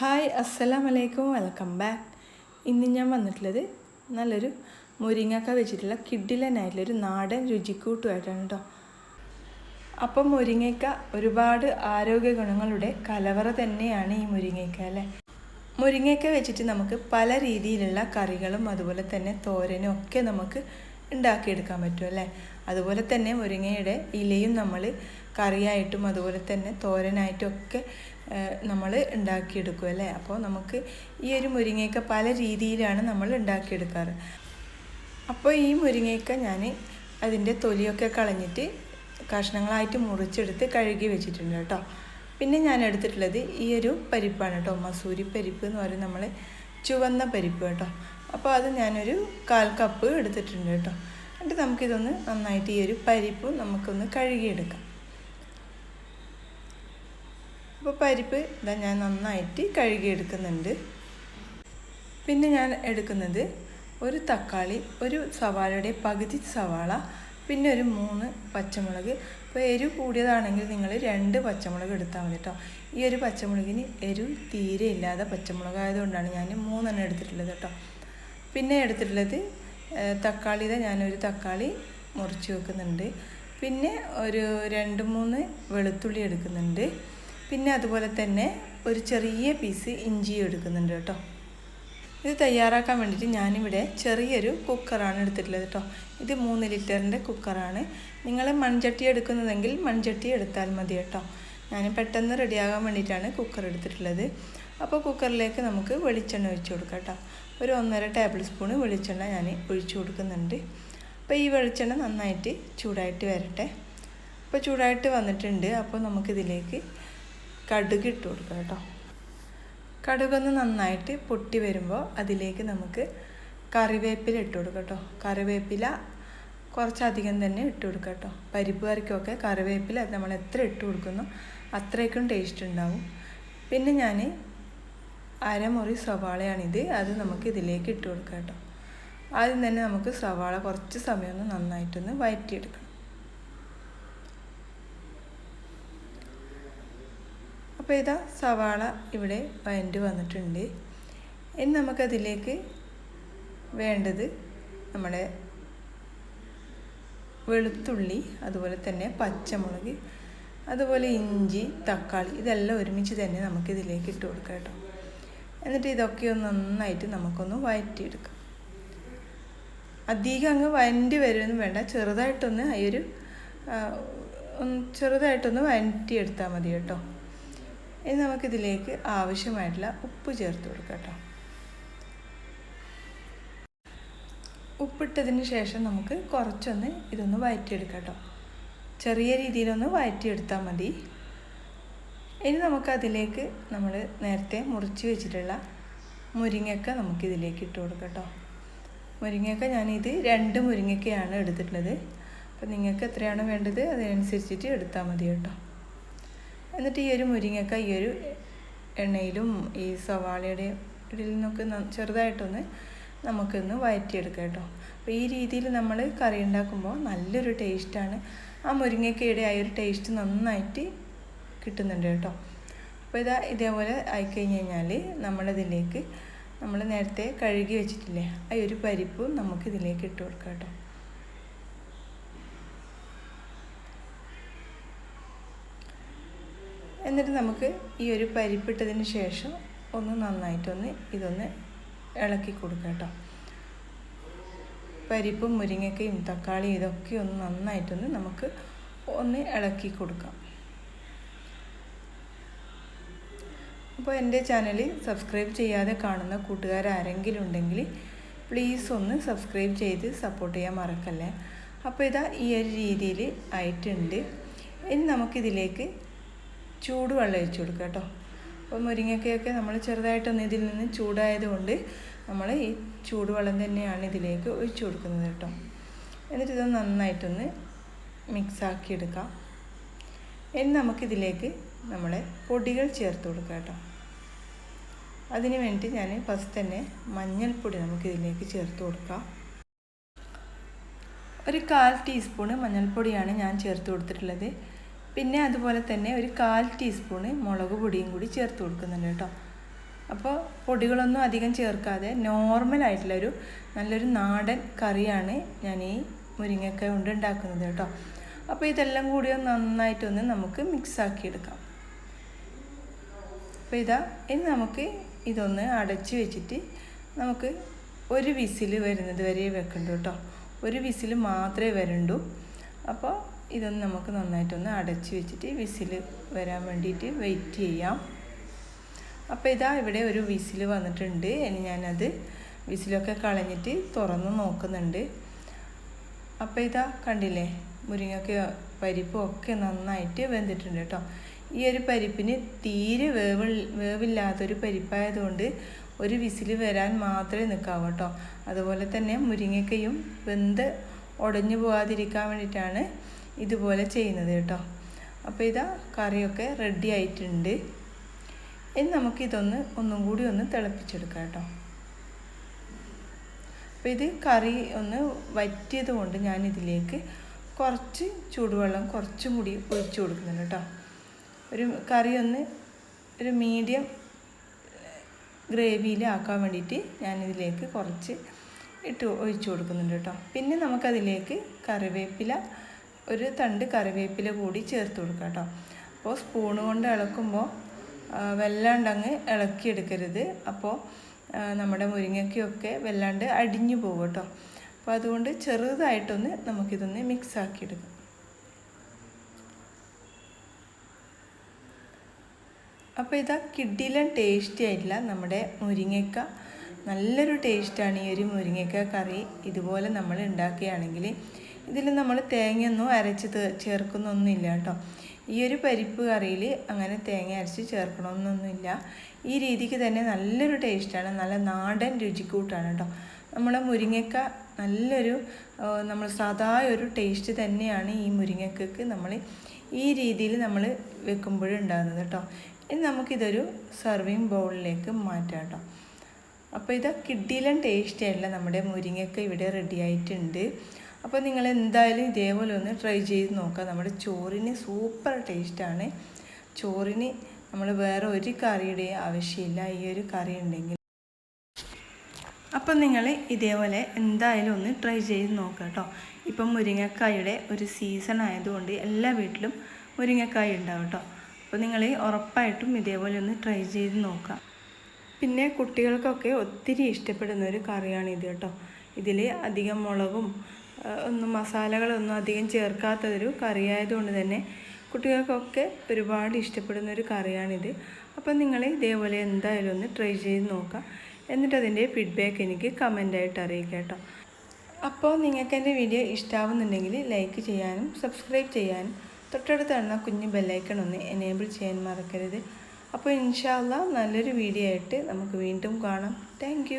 Hi അസ്സലാം വലൈക്കും welcome back. ഇന്ന് ഞാൻ വന്നിട്ടുള്ളത് നല്ലൊരു മുരിങ്ങക്ക വെച്ചിട്ടുള്ള കിഡിലനായിട്ടുള്ളൊരു നാടൻ രുചിക്കൂട്ടുമായിട്ടാണ് കേട്ടോ അപ്പം മുരിങ്ങയ്ക്ക ഒരുപാട് ആരോഗ്യ ഗുണങ്ങളുടെ കലവറ തന്നെയാണ് ഈ മുരിങ്ങയ്ക്ക അല്ലേ? മുരിങ്ങയ്ക്ക വെച്ചിട്ട് നമുക്ക് പല രീതിയിലുള്ള കറികളും അതുപോലെ തന്നെ തോരനും ഒക്കെ നമുക്ക് ഉണ്ടാക്കിയെടുക്കാൻ പറ്റും അല്ലേ? അതുപോലെ തന്നെ മുരിങ്ങയുടെ ഇലയും നമ്മൾ കറിയായിട്ടും അതുപോലെ തന്നെ തോരനായിട്ടും ഒക്കെ നമ്മൾ ഉണ്ടാക്കിയെടുക്കും അല്ലേ? അപ്പോൾ നമുക്ക് ഈ ഒരു മുരിങ്ങയ്ക്ക പല രീതിയിലാണ് നമ്മൾ ഉണ്ടാക്കിയെടുക്കാറ്. അപ്പോൾ ഈ മുരിങ്ങയ്ക്ക ഞാൻ അതിന്റെ തൊലിയൊക്കെ കളഞ്ഞിട്ട് കഷ്ണങ്ങളായിട്ട് മുറിച്ചെടുത്ത് കഴുകി വെച്ചിട്ടുണ്ട് കേട്ടോ. പിന്നെ ഞാൻ എടുത്തിട്ടുള്ളത് ഈ ഒരു പരിപ്പാണ് കേട്ടോ. മസൂരി പരിപ്പ് എന്ന് പറയും നമ്മൾ ചുവന്ന പരിപ്പ് കേട്ടോ. അപ്പോൾ അത് ഞാനൊരു കാൽ കപ്പ് എടുത്തിട്ടുണ്ട് കേട്ടോ. എന്നിട്ട് നമുക്കിതൊന്ന് നന്നായിട്ട് ഈ ഒരു പരിപ്പ് നമുക്കൊന്ന് കഴുകിയെടുക്കാം. അപ്പോൾ പരിപ്പ് ഇതാ ഞാൻ നന്നായിട്ട് കഴുകിയെടുക്കുന്നുണ്ട്. പിന്നെ ഞാൻ എടുക്കുന്നത് ഒരു തക്കാളി ഒരു സവാളയുടെ പകുതി സവാള പിന്നെ ഒരു മൂന്ന് പച്ചമുളക്. ഇപ്പോൾ എരിവ് കൂടിയതാണെങ്കിൽ നിങ്ങൾ രണ്ട് പച്ചമുളക് എടുത്താൽ മതി കേട്ടോ. ഈ ഒരു പച്ചമുളകിന് എരിവ് തീരെ ഇല്ലാതെ പച്ചമുളക് ആയതുകൊണ്ടാണ് ഞാൻ മൂന്നെണ്ണം എടുത്തിട്ടുള്ളത് കേട്ടോ. പിന്നെ എടുത്തിട്ടുള്ളത് തക്കാളിയുടെ ഞാനൊരു തക്കാളി മുറിച്ച് വെക്കുന്നുണ്ട്. പിന്നെ ഒരു രണ്ട് മൂന്ന് വെളുത്തുള്ളി എടുക്കുന്നുണ്ട്. പിന്നെ അതുപോലെ തന്നെ ഒരു ചെറിയ പീസ് ഇഞ്ചി എടുക്കുന്നുണ്ട് കേട്ടോ. ഇത് തയ്യാറാക്കാൻ വേണ്ടിയിട്ട് ഞാനിവിടെ ചെറിയൊരു കുക്കറാണ് എടുത്തിട്ടുള്ളത് കേട്ടോ. ഇത് മൂന്ന് ലിറ്ററിന്റെ കുക്കറാണ്. നിങ്ങൾ മൺചട്ടി എടുക്കുന്നതെങ്കിൽ മൺചട്ടി എടുത്താൽ മതി കേട്ടോ. ഞാൻ പെട്ടെന്ന് റെഡിയാകാൻ വേണ്ടിയിട്ടാണ് കുക്കർ എടുത്തിട്ടുള്ളത്. അപ്പോൾ കുക്കറിലേക്ക് നമുക്ക് വെളിച്ചെണ്ണ ഒഴിച്ച് കൊടുക്കാം കേട്ടോ. ഒരു ഒന്നര ടേബിൾ സ്പൂൺ വെളിച്ചെണ്ണ ഞാൻ ഒഴിച്ചു കൊടുക്കുന്നുണ്ട്. അപ്പോൾ ഈ വെളിച്ചെണ്ണ നന്നായിട്ട് ചൂടായിട്ട് വരട്ടെ. അപ്പോൾ ചൂടായിട്ട് വന്നിട്ടുണ്ട്. അപ്പോൾ നമുക്കിതിലേക്ക് കടുക് ഇട്ട് കൊടുക്കുക കേട്ടോ. കടുകൊന്ന് നന്നായിട്ട് പൊട്ടി വരുമ്പോൾ അതിലേക്ക് നമുക്ക് കറിവേപ്പില ഇട്ട് കൊടുക്കാം കേട്ടോ. കറിവേപ്പില കുറച്ചധികം തന്നെ ഇട്ട് കൊടുക്കാം കേട്ടോ. പരിപ്പ് കറിക്കൊക്കെ കറിവേപ്പില നമ്മൾ എത്ര ഇട്ട് കൊടുക്കുന്നു അത്രയ്ക്കും ടേസ്റ്റ് ഉണ്ടാവും. പിന്നെ ഞാൻ അരമുറി സവാളയാണിത്. അത് നമുക്ക് ഇതിലേക്ക് ഇട്ട് കൊടുക്കാം കേട്ടോ. ആദ്യം തന്നെ നമുക്ക് സവാള കുറച്ച് സമയം ഒന്ന് നന്നായിട്ടൊന്ന് വഴറ്റിയെടുക്കണം അപ്പോൾ ഇതാ സവാള ഇവിടെ വയന്റ് വന്നിട്ടുണ്ട്. ഇനി നമുക്കതിലേക്ക് വേണ്ടത് നമ്മുടെ വെളുത്തുള്ളി അതുപോലെ തന്നെ പച്ചമുളക് അതുപോലെ ഇഞ്ചി തക്കാളി ഇതെല്ലാം ഒരുമിച്ച് തന്നെ നമുക്കിതിലേക്ക് ഇട്ട് കൊടുക്കാം കേട്ടോ. എന്നിട്ട് ഇതൊക്കെ ഒന്ന് നന്നായിട്ട് നമുക്കൊന്ന് വഴറ്റിയെടുക്കാം അധികം അങ്ങ് വഴണ്ടി വരുമെന്ന് വേണ്ട. ചെറുതായിട്ടൊന്ന് ഈ ഒരു ചെറുതായിട്ടൊന്ന് വഴറ്റിയെടുത്താൽ മതി കേട്ടോ. ഇനി നമുക്കിതിലേക്ക് ആവശ്യമായിട്ടുള്ള ഉപ്പ് ചേർത്ത് കൊടുക്കാം കേട്ടോ. ഉപ്പിട്ടതിന് ശേഷം നമുക്ക് കുറച്ചൊന്ന് ഇതൊന്ന് വഴറ്റിയെടുക്കാം ചെറിയ രീതിയിലൊന്ന് വഴറ്റിയെടുത്താൽ മതി. ഇനി നമുക്കതിലേക്ക് നമ്മൾ നേരത്തെ മുറിച്ച് വെച്ചിട്ടുള്ള മുരിങ്ങക്ക നമുക്കിതിലേക്ക് ഇട്ട് കൊടുക്കട്ടോ കേട്ടോ. മുരിങ്ങക്ക ഞാനിത് രണ്ട് മുരിങ്ങക്കയാണ് എടുത്തിട്ടുള്ളത്. അപ്പം നിങ്ങൾക്ക് എത്രയാണ് വേണ്ടത് അതിനനുസരിച്ചിട്ട് എടുത്താൽ മതി കേട്ടോ. എന്നിട്ട് ഈ ഒരു മുരിങ്ങക്ക ഈ ഒരു എണ്ണയിലും ഈ സവാളയുടെ ഇതിൽ നിന്നൊക്കെ ചെറുതായിട്ടൊന്ന് നമുക്കൊന്ന് വഴറ്റിയെടുക്കാം കേട്ടോ. അപ്പോൾ ഈ രീതിയിൽ നമ്മൾ കറി ഉണ്ടാക്കുമ്പോൾ നല്ലൊരു ടേസ്റ്റാണ്. ആ മുരിങ്ങക്കയുടെ ആ ഒരു ടേസ്റ്റ് നന്നായിട്ട് കിട്ടുന്നുണ്ട് കേട്ടോ. അപ്പോൾ ഇതാ ഇതേപോലെ ആയിക്കഴിഞ്ഞ് കഴിഞ്ഞാൽ നമ്മളതിലേക്ക് നമ്മൾ നേരത്തെ കഴുകി വെച്ചിട്ടില്ലേ ആ ഒരു പരിപ്പ് നമുക്കിതിലേക്ക് ഇട്ട് കൊടുക്കാം കേട്ടോ. എന്നിട്ട് നമുക്ക് ഈ ഒരു പരിപ്പിട്ടതിന് ശേഷം ഒന്ന് നന്നായിട്ടൊന്ന് ഇതൊന്ന് ഇളക്കി കൊടുക്കുക കേട്ടോ. പരിപ്പും മുരിങ്ങക്കയും തക്കാളിയും ഇതൊക്കെ ഒന്ന് നന്നായിട്ടൊന്ന് നമുക്ക് ഒന്ന് ഇളക്കി കൊടുക്കാം. അപ്പോൾ എന്റെ ചാനൽ സബ്സ്ക്രൈബ് ചെയ്യാതെ കാണുന്ന കൂട്ടുകാർ ആരെങ്കിലും ഉണ്ടെങ്കിൽ പ്ലീസ് ഒന്ന് സബ്സ്ക്രൈബ് ചെയ്ത് സപ്പോർട്ട് ചെയ്യാൻ മറക്കല്ലേ. അപ്പോൾ ഇതാ ഈ ഒരു രീതിയിൽ ആയിട്ടുണ്ട്. ഇനി നമുക്കിതിലേക്ക് ചൂടുവെള്ളം ഒഴിച്ചു കൊടുക്കുക കേട്ടോ. അപ്പോൾ മുരിങ്ങക്കയൊക്കെ നമ്മൾ ചെറുതായിട്ടൊന്ന് ഇതിൽ നിന്ന് ചൂടായതുകൊണ്ട് നമ്മൾ ഈ ചൂടുവെള്ളം തന്നെയാണ് ഇതിലേക്ക് ഒഴിച്ചു കൊടുക്കുന്നത് കേട്ടോ. എന്നിട്ട് ഇത് നന്നായിട്ടൊന്ന് മിക്സാക്കി എടുക്കാം. ഇനി നമുക്കിതിലേക്ക് നമ്മളെ പൊടികൾ ചേർത്ത് കൊടുക്കാം കേട്ടോ. അതിന് വേണ്ടി ഞാൻ ഫസ്റ്റ് തന്നെ മഞ്ഞൾപ്പൊടി നമുക്കിതിലേക്ക് ചേർത്ത് കൊടുക്കാം. ഒരു കാൽ ടീസ്പൂണ് മഞ്ഞൾപ്പൊടിയാണ് ഞാൻ ചേർത്ത് കൊടുത്തിട്ടുള്ളത്. പിന്നെ അതുപോലെ തന്നെ ഒരു കാൽ ടീസ്പൂണ് മുളക് പൊടിയും കൂടി ചേർത്ത് കൊടുക്കുന്നുണ്ട് കേട്ടോ. അപ്പോൾ പൊടികളൊന്നും അധികം ചേർക്കാതെ നോർമലായിട്ടുള്ളൊരു നല്ലൊരു നാടൻ കറിയാണ് ഞാൻ ഈ മുരിങ്ങക്ക കൊണ്ട് ഉണ്ടാക്കുന്നത് കേട്ടോ. അപ്പോൾ ഇതെല്ലാം കൂടി ഒന്ന് നന്നായിട്ടൊന്ന് നമുക്ക് മിക്സാക്കി എടുക്കാം. അപ്പോൾ ഇതാ ഇനി നമുക്ക് ഇതൊന്ന് അടച്ച് വെച്ചിട്ട് നമുക്ക് ഒരു വിസിൽ വരുന്നത് വരെ വെക്കണ്ടു കേട്ടോ. ഒരു വിസിൽ മാത്രമേ വരണ്ടൂ. അപ്പോൾ ഇതൊന്ന് നമുക്ക് നന്നായിട്ടൊന്ന് അടച്ച് വെച്ചിട്ട് വിസിൽ വരാൻ വേണ്ടിയിട്ട് വെയിറ്റ് ചെയ്യാം. അപ്പോൾ ഇതാ ഇവിടെ ഒരു വിസിൽ വന്നിട്ടുണ്ട്. ഇനി ഞാനത് വിസിലൊക്കെ കളഞ്ഞിട്ട് തുറന്ന് നോക്കുന്നുണ്ട്. അപ്പോൾ ഇതാ കണ്ടില്ലേ മുരിങ്ങയ്ക്ക് പരിപ്പും ഒക്കെ നന്നായിട്ട് വെന്തിട്ടുണ്ട് കേട്ടോ. ഈ ഒരു പരിപ്പിന് തീരെ വേവ് വേവില്ലാത്തൊരു പരിപ്പായതുകൊണ്ട് ഒരു വിസിൽ വരാൻ മാത്രമേ നിൽക്കാവൂ കേട്ടോ. അതുപോലെ തന്നെ മുരിങ്ങയ്ക്കയും വെന്ത് ഉടഞ്ഞു പോകാതിരിക്കാൻ വേണ്ടിയിട്ടാണ് ഇതുപോലെ ചെയ്യുന്നത് കേട്ടോ. അപ്പോൾ ഇതാ കറിയൊക്കെ റെഡി ആയിട്ടുണ്ട്. ഇനി നമുക്കിതൊന്ന് ഒന്നും കൂടി ഒന്ന് തിളപ്പിച്ചെടുക്കാം കേട്ടോ. അപ്പോൾ ഇത് കറി ഒന്ന് വറ്റിയത് കൊണ്ട് ഞാനിതിലേക്ക് കുറച്ച് ചൂടുവെള്ളം കുറച്ചും കൂടി ഒഴിച്ചു കൊടുക്കുന്നുണ്ട് കേട്ടോ. ഒരു കറി ഒന്ന് ഒരു മീഡിയം ഗ്രേവിയിൽ ആക്കാൻ വേണ്ടിയിട്ട് ഞാനിതിലേക്ക് കുറച്ച് ഇട്ട് ഒഴിച്ചു കൊടുക്കുന്നുണ്ട് കേട്ടോ. പിന്നെ നമുക്കതിലേക്ക് കറിവേപ്പില ഒരു തണ്ട് കറിവേപ്പില കൂടി ചേർത്ത് കൊടുക്കുക കേട്ടോ. അപ്പോൾ സ്പൂണ് കൊണ്ട് ഇളക്കുമ്പോൾ വല്ലാണ്ടങ്ങ് ഇളക്കിയെടുക്കരുത്. അപ്പോൾ നമ്മുടെ മുരിങ്ങയ്ക്കൊക്കെ വല്ലാണ്ട് അടിഞ്ഞു പോകും കേട്ടോ. അപ്പോൾ അതുകൊണ്ട് ചെറുതായിട്ടൊന്ന് നമുക്കിതൊന്ന് മിക്സ് ആക്കിയെടുക്കാം. അപ്പോൾ ഇതാ കിഡിലും ടേസ്റ്റി ആയിട്ടില്ല നമ്മുടെ മുരിങ്ങയ്ക്ക. നല്ലൊരു ടേസ്റ്റാണ് ഈ ഒരു മുരിങ്ങയ്ക്ക കറി. ഇതുപോലെ നമ്മൾ ഉണ്ടാക്കുകയാണെങ്കിൽ ഇതിൽ നമ്മൾ തേങ്ങയൊന്നും അരച്ച് ചേർക്കുന്നൊന്നുമില്ല കേട്ടോ. ഈ ഒരു പരിപ്പ് കറിയിൽ അങ്ങനെ തേങ്ങ അരച്ച് ചേർക്കണമെന്നൊന്നുമില്ല ഈ രീതിക്ക് തന്നെ നല്ലൊരു ടേസ്റ്റാണ് നല്ല നാടൻ രുചിക്കൂട്ടാണ് കേട്ടോ. നമ്മളെ മുരിങ്ങക്ക നല്ലൊരു നമ്മൾ സാധാ ഒരു ടേസ്റ്റ് തന്നെയാണ് ഈ മുരിങ്ങക്കക്ക് നമ്മൾ ഈ രീതിയിൽ നമ്മൾ വെക്കുമ്പോഴുണ്ടാകുന്നത് കേട്ടോ. ഇനി നമുക്കിതൊരു സെർവിങ് ബൗളിലേക്ക് മാറ്റാം കേട്ടോ. അപ്പോൾ ഇത് കിഡിലൻ ടേസ്റ്റി ആയിട്ടുള്ള നമ്മുടെ മുരിങ്ങക്ക ഇവിടെ റെഡി ആയിട്ടുണ്ട്. അപ്പോൾ നിങ്ങൾ എന്തായാലും ഇതേപോലെ ഒന്ന് ട്രൈ ചെയ്ത് നോക്കുക നമ്മുടെ ചോറിന് സൂപ്പർ ടേസ്റ്റാണ് ചോറിന് നമ്മൾ വേറെ ഒരു കറിയുടെ ആവശ്യമില്ല. ഈ ഒരു കറി ഉണ്ടെങ്കിൽ. അപ്പം നിങ്ങൾ ഇതേപോലെ എന്തായാലും ഒന്ന് ട്രൈ ചെയ്ത് നോക്കുക കേട്ടോ. ഇപ്പം മുരിങ്ങക്കായുടെ ഒരു സീസൺ ആയതുകൊണ്ട് എല്ലാ വീട്ടിലും മുരിങ്ങക്കായ ഉണ്ടാവും കേട്ടോ. അപ്പോൾ നിങ്ങൾ ഉറപ്പായിട്ടും ഇതേപോലെ ഒന്ന് ട്രൈ ചെയ്ത് നോക്കാം. പിന്നെ കുട്ടികൾക്കൊക്കെ ഒത്തിരി ഇഷ്ടപ്പെടുന്ന ഒരു കറിയാണ് ഇത് കേട്ടോ. ഇതിൽ അധികം മുളകും ഒന്നും മസാലകളൊന്നും അധികം ചേർക്കാത്തൊരു കറിയായതുകൊണ്ട് തന്നെ കുട്ടികൾക്കൊക്കെ ഒരുപാട് ഇഷ്ടപ്പെടുന്ന ഒരു കറിയാണിത്. അപ്പം നിങ്ങൾ ഇതേപോലെ എന്തായാലും ഒന്ന് ട്രൈ ചെയ്ത് നോക്കാം. എന്നിട്ട് അതിന്റെ ഫീഡ്ബാക്ക് എനിക്ക് കമന്റായിട്ട് അറിയിക്കാം കേട്ടോ. അപ്പോൾ നിങ്ങൾക്ക് എന്റെ വീഡിയോ ഇഷ്ടമാവുന്നുണ്ടെങ്കിൽ ലൈക്ക് ചെയ്യാനും സബ്സ്ക്രൈബ് ചെയ്യാനും തൊട്ടടുത്ത് കാണുന്ന കുഞ്ഞു ബെല്ലൈക്കൺ ഒന്ന് എനേബിൾ ചെയ്യാൻ മറക്കരുത്. അപ്പോൾ ഇൻഷാല്ല നല്ലൊരു വീഡിയോ ആയിട്ട് നമുക്ക് വീണ്ടും കാണാം. താങ്ക്